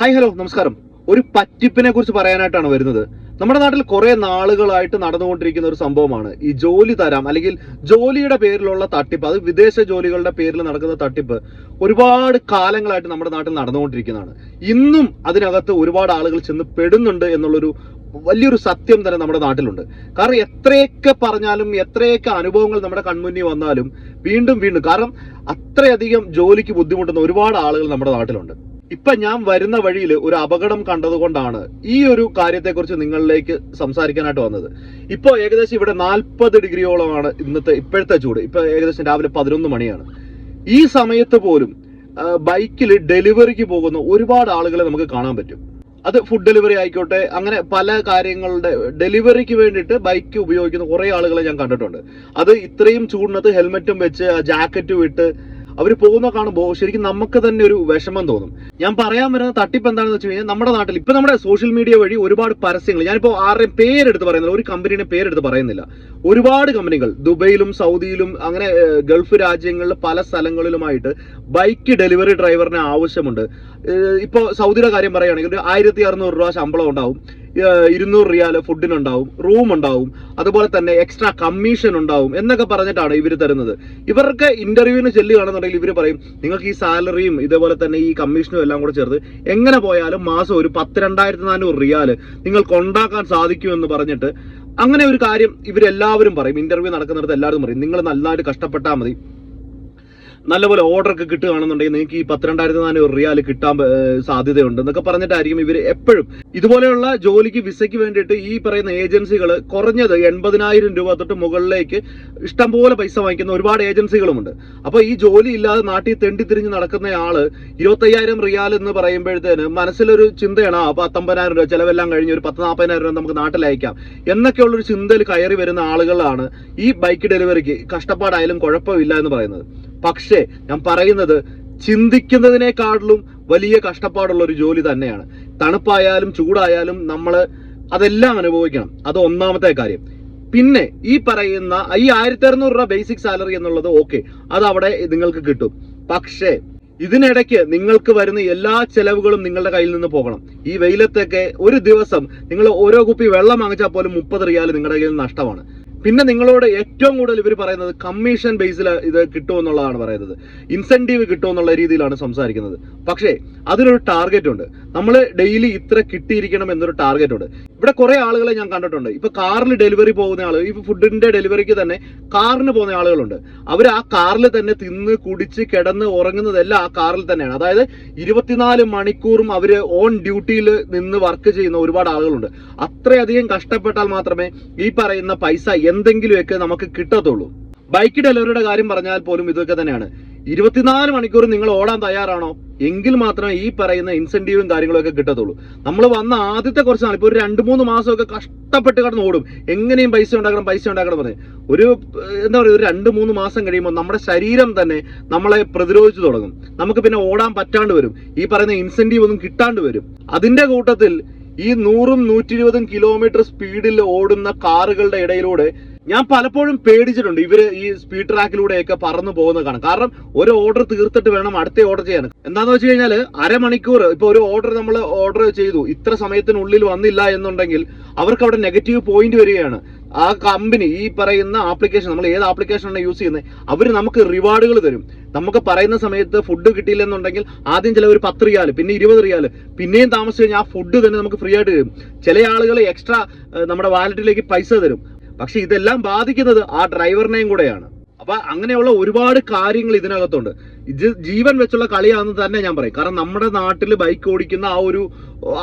Hi hello നമസ്കാരം. ഒരു പറ്റിപ്പിനെ കുറിച്ച് പറയാനായിട്ടാണ് വരുന്നത്. നമ്മുടെ നാട്ടിൽ കുറെ നാളുകളായിട്ട് നടന്നുകൊണ്ടിരിക്കുന്ന ഒരു സംഭവമാണ് ഈ ജോലി തരാം അല്ലെങ്കിൽ ജോലിയുടെ പേരിലുള്ള തട്ടിപ്പ് അത് വിദേശ ജോലികളുടെ പേരിൽ നടക്കുന്ന തട്ടിപ്പ് ഒരുപാട് കാലങ്ങളായിട്ട് നമ്മുടെ നാട്ടിൽ നടന്നുകൊണ്ടിരിക്കുന്നതാണ്. ഇന്നും അതിനകത്ത് ഒരുപാട് ആളുകൾ ചെന്ന് പെടുന്നുണ്ട് എന്നുള്ളൊരു വലിയൊരു സത്യം തന്നെ നമ്മുടെ നാട്ടിലുണ്ട്. കാരണം എത്രയൊക്കെ പറഞ്ഞാലും എത്രയൊക്കെ അനുഭവങ്ങൾ നമ്മുടെ കൺമുന്നിൽ വന്നാലും വീണ്ടും വീണ്ടും കാരണം അത്രയധികം ജോലിക്ക് ബുദ്ധിമുട്ടുന്ന ഒരുപാട് ആളുകൾ നമ്മുടെ നാട്ടിലുണ്ട്. ഇപ്പൊ ഞാൻ വരുന്ന വഴിയിൽ ഒരു അപകടം കണ്ടതുകൊണ്ടാണ് ഈ ഒരു കാര്യത്തെക്കുറിച്ച് നിങ്ങളിലേക്ക് സംസാരിക്കാനായിട്ട് വന്നത്. ഇപ്പോൾ ഏകദേശം ഇവിടെ നാൽപ്പത് ഡിഗ്രിയോളമാണ് ഇന്നത്തെ ഇപ്പോഴത്തെ ചൂട്. ഇപ്പൊ ഏകദേശം രാവിലെ പതിനൊന്ന് മണിയാണ്. ഈ സമയത്ത് പോലും ബൈക്കിൽ ഡെലിവറിക്ക് പോകുന്ന ഒരുപാട് ആളുകളെ നമുക്ക് കാണാൻ പറ്റും. അത് ഫുഡ് ഡെലിവറി ആയിക്കോട്ടെ അങ്ങനെ പല കാര്യങ്ങളുടെ ഡെലിവറിക്ക് വേണ്ടിയിട്ട് ബൈക്ക് ഉപയോഗിക്കുന്ന കുറേ ആളുകളെ ഞാൻ കണ്ടിട്ടുണ്ട്. അത് ഇത്രയും ചൂടിനകത്ത് ഹെൽമെറ്റും വെച്ച് ജാക്കറ്റും ഇട്ട് അവർ പോകുന്ന കാണുമ്പോൾ ശരിക്കും നമുക്ക് തന്നെ ഒരു വിഷമം തോന്നും. ഞാൻ പറയാൻ വരുന്ന തട്ടിപ്പ് എന്താണെന്ന് വെച്ച് കഴിഞ്ഞാൽ നമ്മുടെ നാട്ടിൽ ഇപ്പൊ നമ്മുടെ സോഷ്യൽ മീഡിയ വഴി ഒരുപാട് പരസ്യങ്ങൾ ഞാനിപ്പോൾ ആരുടെയും പേരെടുത്ത് പറയുന്നില്ല ഒരു കമ്പനിയുടെ പേരെടുത്ത് പറയുന്നില്ല. ഒരുപാട് കമ്പനികൾ ദുബൈയിലും സൗദിയിലും അങ്ങനെ ഗൾഫ് രാജ്യങ്ങളിൽ പല സ്ഥലങ്ങളിലുമായിട്ട് ബൈക്ക് ഡെലിവറി ഡ്രൈവറിന് ആവശ്യമുണ്ട്. ഇപ്പോൾ ഇപ്പൊ സൗദിയുടെ കാര്യം പറയുകയാണെങ്കിൽ ഒരു ആയിരത്തി അറുന്നൂറ് രൂപ ശമ്പളം ഉണ്ടാവും. ഇരുന്നൂറ് റിയാൽ ഫുഡിനുണ്ടാവും റൂം ഉണ്ടാവും അതുപോലെ തന്നെ എക്സ്ട്രാ കമ്മീഷൻ ഉണ്ടാവും എന്നൊക്കെ പറഞ്ഞിട്ടാണ് ഇവർ തരുന്നത്. ഇവർക്ക് ഇന്റർവ്യൂവിന് ചെല്ലുകയാണെന്നുണ്ടെങ്കിൽ ഇവർ പറയും നിങ്ങൾക്ക് ഈ സാലറിയും ഇതേപോലെ തന്നെ ഈ കമ്മീഷനും എല്ലാം കൂടെ ചേർത്ത് എങ്ങനെ പോയാലും മാസം ഒരു പത്ത് രണ്ടായിരത്തി നാനൂറ് റിയാൽ നിങ്ങൾക്ക് ഉണ്ടാക്കാൻ സാധിക്കുമെന്ന് പറഞ്ഞിട്ട് അങ്ങനെ ഒരു കാര്യം ഇവരെല്ലാവരും പറയും. ഇന്റർവ്യൂ നടക്കുന്നിടത്ത് എല്ലാവരും പറയും നിങ്ങൾ നന്നായിട്ട് കഷ്ടപ്പെട്ടാൽ മതി. നല്ലപോലെ ഓർഡർ ഒക്കെ കിട്ടുകയാണെന്നുണ്ടെങ്കിൽ നിങ്ങൾക്ക് ഈ പത്തിരണ്ടായിരത്തി നാനൂറ് റിയാൽ കിട്ടാൻ സാധ്യതയുണ്ട് എന്നൊക്കെ പറഞ്ഞിട്ടായിരിക്കും ഇവർ എപ്പോഴും. ഇതുപോലെയുള്ള ജോലിക്ക് വിസയ്ക്ക് വേണ്ടിയിട്ട് ഈ പറയുന്ന ഏജൻസികൾ കുറഞ്ഞത് എൺപതിനായിരം രൂപ തൊട്ട് മുകളിലേക്ക് ഇഷ്ടംപോലെ പൈസ വാങ്ങിക്കുന്ന ഒരുപാട് ഏജൻസികളുമുണ്ട്. അപ്പോൾ ഈ ജോലി ഇല്ലാതെ നാട്ടിൽ തെണ്ടിത്തിരിഞ്ഞ് നടക്കുന്ന ആൾ ഇരുപത്തയ്യായിരം റിയാൽ എന്ന് പറയുമ്പോഴത്തേന് മനസ്സിലൊരു ചിന്തയാണ് ആ പത്തൊമ്പതിനായിരം രൂപ ചിലവെല്ലാം കഴിഞ്ഞ് ഒരു പത്ത് നാൽപ്പതിനായിരം രൂപ നമുക്ക് നാട്ടിൽ അയക്കാം. എന്നൊക്കെയുള്ളൊരു ചിന്തയിൽ കയറി വരുന്ന ആളുകളാണ് ഈ ബൈക്ക് ഡെലിവറിക്ക് കഷ്ടപ്പാടായാലും കുഴപ്പമില്ല എന്ന് പറയുന്നത്. പക്ഷേ ഞാൻ പറയുന്നത് ചിന്തിക്കുന്നതിനേക്കാളും വലിയ കഷ്ടപ്പാടുള്ള ഒരു ജോലി തന്നെയാണ്. തണുപ്പായാലും ചൂടായാലും നമ്മൾ അതെല്ലാം അനുഭവിക്കണം. അത് ഒന്നാമത്തെ കാര്യം. പിന്നെ ഈ പറയുന്ന ഈ ആയിരത്തി അറുന്നൂറ് രൂപ ബേസിക് സാലറി എന്നുള്ളത് ഓക്കെ അത് അവിടെ നിങ്ങൾക്ക് കിട്ടും. പക്ഷേ ഇതിനിടയ്ക്ക് നിങ്ങൾക്ക് വരുന്ന എല്ലാ ചെലവുകളും നിങ്ങളുടെ കയ്യിൽ നിന്ന് പോകണം. ഈ വെയിലത്തൊക്കെ ഒരു ദിവസം നിങ്ങൾ ഓരോ കുപ്പി വെള്ളം വാങ്ങിച്ചാൽ പോലും മുപ്പത് റിയാൽ നിങ്ങളുടെ കയ്യിൽ നിന്ന് നഷ്ടമാണ്. പിന്നെ നിങ്ങളോട് ഏറ്റവും കൂടുതൽ ഇവർ പറയുന്നത് കമ്മീഷൻ ബേസിൽ ഇത് കിട്ടുമെന്നുള്ളതാണ് പറയുന്നത്. ഇൻസെന്റീവ് കിട്ടുമെന്നുള്ള രീതിയിലാണ് സംസാരിക്കുന്നത്. പക്ഷേ അതിനൊരു ടാർഗറ്റ് ഉണ്ട്. നമ്മൾ ഡെയിലി ഇത്ര കിട്ടിയിരിക്കണം എന്നൊരു ടാർഗറ്റ് ഉണ്ട്. ഇവിടെ കുറെ ആളുകളെ ഞാൻ കണ്ടിട്ടുണ്ട്. ഇപ്പൊ കാറിൽ ഡെലിവറി പോകുന്ന ആളുകൾ ഇപ്പൊ ഫുഡിന്റെ ഡെലിവറിക്ക് തന്നെ കാറിന് പോകുന്ന ആളുകളുണ്ട്. അവർ ആ കാറിൽ തന്നെ തിന്ന് കുടിച്ച് കിടന്ന് ഉറങ്ങുന്നതെല്ലാം ആ കാറിൽ തന്നെയാണ്. അതായത് ഇരുപത്തിനാല് മണിക്കൂറും അവർ ഓൺ ഡ്യൂട്ടിയിൽ നിന്ന് വർക്ക് ചെയ്യുന്ന ഒരുപാട് ആളുകളുണ്ട്. അത്രയധികം കഷ്ടപ്പെട്ടാൽ മാത്രമേ ഈ പറയുന്ന പൈസ എന്തെങ്കിലുമൊക്കെ നമുക്ക് കിട്ടത്തുള്ളൂ. ബൈക്ക് ഡെലിവറിയുടെ കാര്യം പറഞ്ഞാൽ പോലും ഇതൊക്കെ തന്നെയാണ്. ഇരുപത്തിനാല് മണിക്കൂർ നിങ്ങൾ ഓടാൻ തയ്യാറാണോ? എങ്കിൽ മാത്രമേ ഈ പറയുന്ന ഇൻസെന്റീവും കാര്യങ്ങളൊക്കെ കിട്ടത്തുള്ളൂ. നമ്മൾ വന്ന ആദ്യത്തെ കുറച്ച് നാൾ ഇപ്പൊ ഒരു രണ്ട് മൂന്ന് മാസമൊക്കെ കഷ്ടപ്പെട്ട് കിടന്ന് ഓടും. എങ്ങനെയും പൈസ ഉണ്ടാക്കണം പൈസ ഉണ്ടാക്കണം പറഞ്ഞ് ഒരു എന്താ പറയുക ഒരു രണ്ട് മൂന്ന് മാസം കഴിയുമ്പോൾ നമ്മുടെ ശരീരം തന്നെ നമ്മളെ പ്രതിരോധിച്ചു തുടങ്ങും. നമുക്ക് പിന്നെ ഓടാൻ പറ്റാണ്ട് വരും. ഈ പറയുന്ന ഇൻസെന്റീവ് ഒന്നും കിട്ടാണ്ട് വരും. അതിന്റെ കൂട്ടത്തിൽ ഈ നൂറും നൂറ്റി ഇരുപതും കിലോമീറ്റർ സ്പീഡിൽ ഓടുന്ന കാറുകളുടെ ഇടയിലൂടെ ഞാൻ പലപ്പോഴും പേടിച്ചിട്ടുണ്ട് ഇവർ ഈ സ്പീഡ് ട്രാക്കിലൂടെയൊക്കെ പറന്നു പോകുന്നത് കാണാം കാരണം ഒരു ഓർഡർ തീർത്തിട്ട് വേണം അടുത്ത ഓർഡർ ചെയ്യാൻ. എന്താന്ന് വെച്ച് കഴിഞ്ഞാൽ അരമണിക്കൂർ ഇപ്പൊ ഒരു ഓർഡർ നമ്മൾ ഓർഡർ ചെയ്തു. ഇത്ര സമയത്തിനുള്ളിൽ വന്നില്ല എന്നുണ്ടെങ്കിൽ അവർക്ക് അവിടെ നെഗറ്റീവ് പോയിന്റ് വരികയാണ്. ആ കമ്പനി ഈ പറയുന്ന ആപ്ലിക്കേഷൻ നമ്മൾ ഏത് ആപ്ലിക്കേഷൻ ആണ് യൂസ് ചെയ്യുന്നത് അവർ നമുക്ക് റിവാർഡുകൾ തരും. നമുക്ക് പറയുന്ന സമയത്ത് ഫുഡ് കിട്ടിയില്ലെന്നുണ്ടെങ്കിൽ ആദ്യം ചില ഒരു പത്ത് റിയാൽ പിന്നെ ഇരുപത് റിയാൽ പിന്നെയും താമസിച്ച് കഴിഞ്ഞാൽ ആ ഫുഡ് തന്നെ നമുക്ക് ഫ്രീ ആയിട്ട് തരും. ചില ആളുകൾ എക്സ്ട്രാ നമ്മുടെ വാലറ്റിലേക്ക് പൈസ തരും. പക്ഷെ ഇതെല്ലാം ബാധിക്കുന്നത് ആ ഡ്രൈവറിനെയും കൂടെയാണ്. അപ്പൊ അങ്ങനെയുള്ള ഒരുപാട് കാര്യങ്ങൾ ഇതിനകത്തുണ്ട്. ഇത് ജീവൻ വെച്ചുള്ള കളിയാണെന്ന് തന്നെ ഞാൻ പറയും. കാരണം നമ്മുടെ നാട്ടിൽ ബൈക്ക് ഓടിക്കുന്ന ആ ഒരു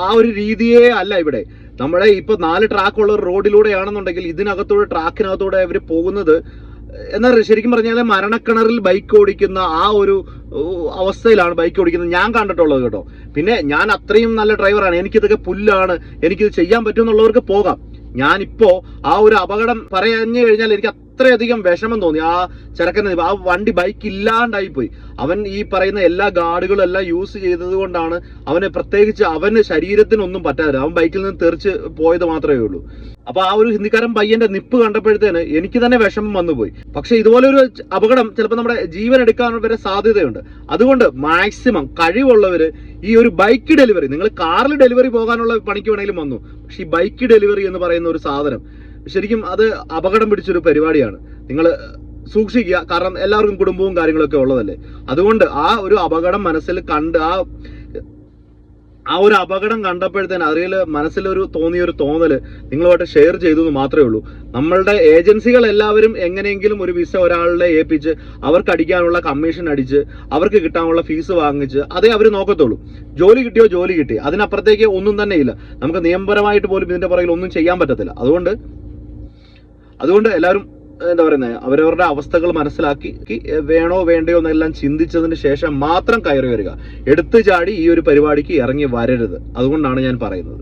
ആ ഒരു രീതിയേ അല്ല ഇവിടെ. നമ്മുടെ ഇപ്പൊ നാല് ട്രാക്കുള്ള റോഡിലൂടെയാണെന്നുണ്ടെങ്കിൽ ഇതിനകത്തൂടെ ട്രാക്കിനകത്തൂടെ അവർ പോകുന്നത് എന്നാ ശരിക്കും പറഞ്ഞാൽ മരണക്കിണറിൽ ബൈക്ക് ഓടിക്കുന്ന ആ ഒരു അവസ്ഥയിലാണ് ബൈക്ക് ഓടിക്കുന്നത്. ഞാൻ കണ്ടിട്ടുള്ളത് കേട്ടോ. പിന്നെ ഞാൻ അത്രയും നല്ല ഡ്രൈവറാണ് എനിക്കിതൊക്കെ പുല്ലാണ്. എനിക്കിത് ചെയ്യാൻ പറ്റുമെന്നുള്ളവർക്ക് പോകാം. ഞാനിപ്പോ ആ ഒരു അപകടം പറഞ്ഞു കഴിഞ്ഞാൽ എനിക്ക് അത്രയധികം വിഷമം തോന്നി. ആ ചെറുക്കന് ആ വണ്ടി ബൈക്ക് ഇല്ലാണ്ടായി പോയി. അവൻ ഈ പറയുന്ന എല്ലാ ഗാർഡുകളും എല്ലാം യൂസ് ചെയ്തത് കൊണ്ടാണ് അവന് പ്രത്യേകിച്ച് അവന് ശരീരത്തിനൊന്നും പറ്റാതെ അവൻ ബൈക്കിൽ നിന്ന് തെറിച്ച് പോയത് മാത്രമേ ഉള്ളൂ. അപ്പൊ ആ ഒരു ഹിന്ദിക്കാരൻ പയ്യന്റെ നിപ്പ് കണ്ടപ്പോഴത്തേന് എനിക്ക് തന്നെ വിഷമം വന്നുപോയി പക്ഷെ ഇതുപോലെ ഒരു അപകടം ചിലപ്പോൾ നമ്മുടെ ജീവൻ എടുക്കാൻ വരെ സാധ്യതയുണ്ട്. അതുകൊണ്ട് മാക്സിമം കഴിവുള്ളവര് ഈ ഒരു ബൈക്ക് ഡെലിവറി നിങ്ങൾ കാറിൽ ഡെലിവറി പോകാനുള്ള പണിക്ക് വേണമെങ്കിലും വന്നു. പക്ഷെ ഈ ബൈക്ക് ഡെലിവറി എന്ന് പറയുന്ന ഒരു സാധനം ശരിക്കും അത് അപകടം പിടിച്ചൊരു പരിപാടിയാണ്. നിങ്ങൾ സൂക്ഷിക്കുക. കാരണം എല്ലാവർക്കും കുടുംബവും കാര്യങ്ങളൊക്കെ ഉള്ളതല്ലേ. അതുകൊണ്ട് ആ ഒരു അപകടം മനസ്സിൽ കണ്ട് ആ ആ ഒരു അപകടം കണ്ടപ്പോഴത്തേന് അതിൽ മനസ്സിലൊരു തോന്നിയ ഒരു നിങ്ങളുമായിട്ട് ഷെയർ ചെയ്തു എന്ന് മാത്രമേ ഉള്ളൂ. നമ്മളുടെ ഏജൻസികൾ എല്ലാവരും എങ്ങനെയെങ്കിലും ഒരു വിസ ഒരാളെ ഏൽപ്പിച്ച് അവർക്ക് അടിക്കാനുള്ള കമ്മീഷൻ അടിച്ച് അവർക്ക് കിട്ടാനുള്ള ഫീസ് വാങ്ങിച്ച് അതേ അവർ നോക്കത്തുള്ളൂ. ജോലി കിട്ടിയോ ജോലി കിട്ടി. അതിനപ്പുറത്തേക്ക് ഒന്നും തന്നെ ഇല്ല. നമുക്ക് നിയമപരമായിട്ട് പോലും ഇതിന്റെ പുറകിൽ ഒന്നും ചെയ്യാൻ പറ്റത്തില്ല. അതുകൊണ്ട് അതുകൊണ്ട് എല്ലാവരും എന്താ പറയുന്നത് അവരവരുടെ അവസ്ഥകൾ മനസ്സിലാക്കി വേണോ വേണ്ടയോ എന്നെല്ലാം ചിന്തിച്ചതിന് ശേഷം മാത്രം കയറി വരിക. എടുത്തു ചാടി ഈ ഒരു പരിപാടിക്ക് ഇറങ്ങി വരരുത്. അതുകൊണ്ടാണ് ഞാൻ പറയുന്നത്.